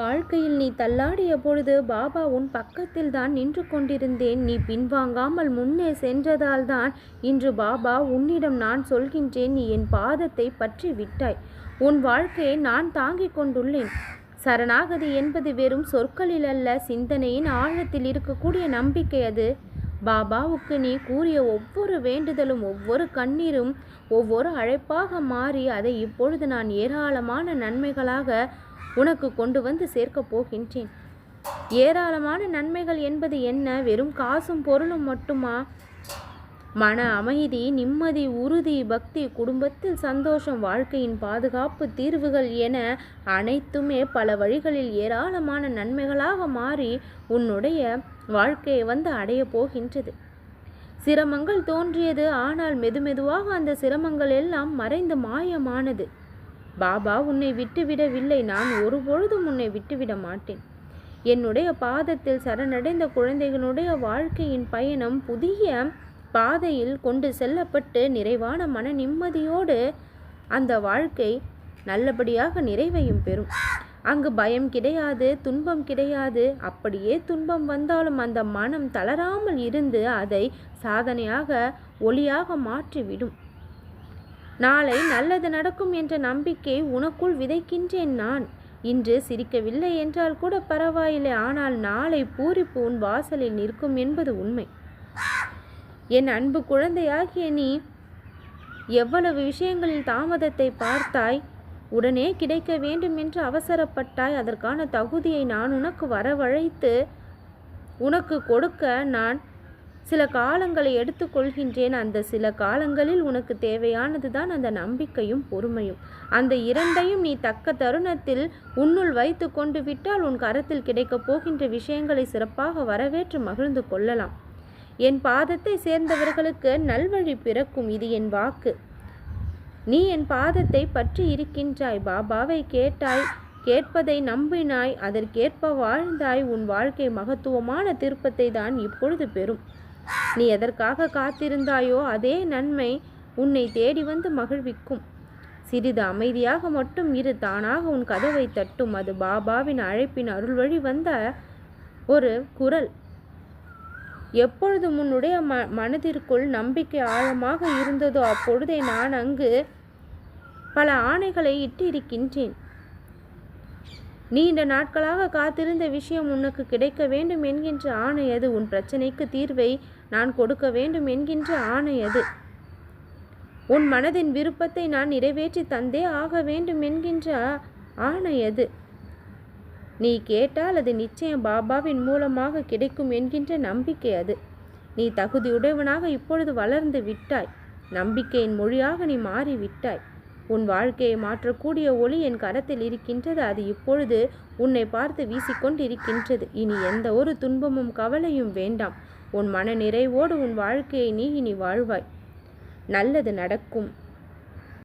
வாழ்க்கையில் நீ தள்ளாடிய பொழுது பாபா உன் பக்கத்தில் தான் நின்று கொண்டிருந்தேன். நீ பின்வாங்காமல் முன்னே சென்றதால் தான் இன்று பாபா உன்னிடம் நான் சொல்கின்றேன். நீ என் பாதத்தை பற்றி விட்டாய். உன் வாழ்க்கையை நான் தாங்கிக் கொண்டுள்ளேன். சரணாகதி என்பது வெறும் சொற்களில் அல்ல சிந்தனையின் ஆழத்தில் இருக்கக்கூடிய நம்பிக்கை அது. பாபாவுக்கு நீ கூறிய ஒவ்வொரு வேண்டுதலும் ஒவ்வொரு கண்ணீரும் ஒவ்வொரு அழைப்பாக மாறி அதை இப்பொழுது நான் ஏராளமான நன்மைகளாக உனக்கு கொண்டு வந்து சேர்க்கப் போகின்றேன். ஏராளமான நன்மைகள் என்பது என்ன? வெறும் காசும் பொருளும் மட்டுமா? மன அமைதி நிம்மதி உறுதி பக்தி குடும்பத்தில் சந்தோஷம் வாழ்க்கையின் பாதுகாப்பு தீர்வுகள் என அனைத்துமே பல வழிகளில் ஏராளமான நன்மைகளாக மாறி உன்னுடைய வாழ்க்கையை வந்து அடைய போகின்றது. சிரமங்கள் தோன்றியது ஆனால் மெதுமெதுவாக அந்த சிரமங்கள் எல்லாம் மறைந்து மாயமானது. பாபா உன்னை விட்டுவிடவில்லை. நான் ஒருபொழுதும் உன்னை விட்டுவிட மாட்டேன். என்னுடைய பாதத்தில் சரணடைந்த குழந்தைகளுடைய வாழ்க்கையின் பயணம் புதிய பாதையில் கொண்டு செல்லப்பட்டு நிறைவான மன நிம்மதியோடு அந்த வாழ்க்கை நல்லபடியாக நிறைவையும் பெறும். அங்கு பயம் கிடையாது துன்பம் கிடையாது. அப்படியே துன்பம் வந்தாலும் அந்த மனம் தளராமல் இருந்து அதை சாதனையாக ஒளியாக மாற்றிவிடும். நாளை நல்லது நடக்கும் என்ற நம்பிக்கை உனக்குள் விதைக்கின்றேன் நான். இன்று சிரிக்கவில்லை என்றால் கூட பரவாயில்லை ஆனால் நாளை பூரிப்பு உன் வாசலில் நிற்கும் என்பது உண்மை. என் அன்பு குழந்தையாகிய நீ எவ்வளவு விஷயங்களில் தாமதத்தை பார்த்தாய் உடனே கிடைக்க வேண்டும் என்று அவசரப்பட்டாய். அதற்கான தகுதியை நான் உனக்கு வரவழைத்து உனக்கு கொடுக்க நான் சில காலங்களை எடுத்துக்கொள்கின்றேன் அந்த சில காலங்களில் உனக்கு தேவையானது தான் அந்த நம்பிக்கையும் பொறுமையும். அந்த இரண்டையும் நீ தக்க தருணத்தில் உன்னுள் வைத்து கொண்டு விட்டால் உன் கரத்தில் கிடைக்கப் போகின்ற விஷயங்களை சிறப்பாக வரவேற்று மகிழ்ந்து கொள்ளலாம். என் பாதத்தை சேர்ந்தவர்களுக்கு நல்வழி பிறக்கும் இது என் வாக்கு. நீ என் பாதத்தை பற்றி இருக்கின்றாய் பாபாவை கேட்டாய் கேட்பதை நம்பினாய் அதற்கேற்ப வாழ்ந்தாய் உன் வாழ்க்கை மகத்துவமான திருப்பத்தை தான் இப்பொழுது பெறும். நீ எதற்காக காத்திருந்தாயோ அதே நன்மை உன்னை தேடி வந்து மகிழ்விக்கும். சிறிது அமைதியாக மட்டும் இரு தானாக உன் கதவை தட்டும். அது பாபாவின் அழைப்பின் அருள் வழி வந்த ஒரு குரல். எப்பொழுது உன்னுடைய ம மனதிற்குள் நம்பிக்கை ஆழமாக இருந்ததோ அப்பொழுதே நான் அங்கு பல ஆணைகளை இட்டு இருக்கின்றேன் நீண்ட நாட்களாக காத்திருந்த விஷயம் உனக்கு கிடைக்க வேண்டும் என்கின்ற ஆணை அது. உன் பிரச்சனைக்கு தீர்வை நான் கொடுக்க வேண்டும் என்கின்ற ஆணை அது. உன் மனதின் விருப்பத்தை நான் நிறைவேற்றி தந்தே ஆக வேண்டும் என்கின்ற ஆணை அது. நீ கேட்டால் அது நிச்சயம் பாபாவின் மூலமாக கிடைக்கும் என்கின்ற நம்பிக்கை அது. நீ தகுதியுடையவனாக இப்பொழுது வளர்ந்து விட்டாய். நம்பிக்கையின் மொழியாக நீ மாறி விட்டாய். உன் வாழ்க்கையை மாற்றக்கூடிய ஒளி என் கரத்தில் இருக்கின்றது. அது இப்பொழுது உன்னை பார்த்து வீசிக்கொண்டிருக்கின்றது. இனி எந்த ஒரு துன்பமும் கவலையும் வேண்டாம். உன் மன நிறைவோடு உன் வாழ்க்கையை நீ இனி வாழ்வாய். நல்லது நடக்கும்.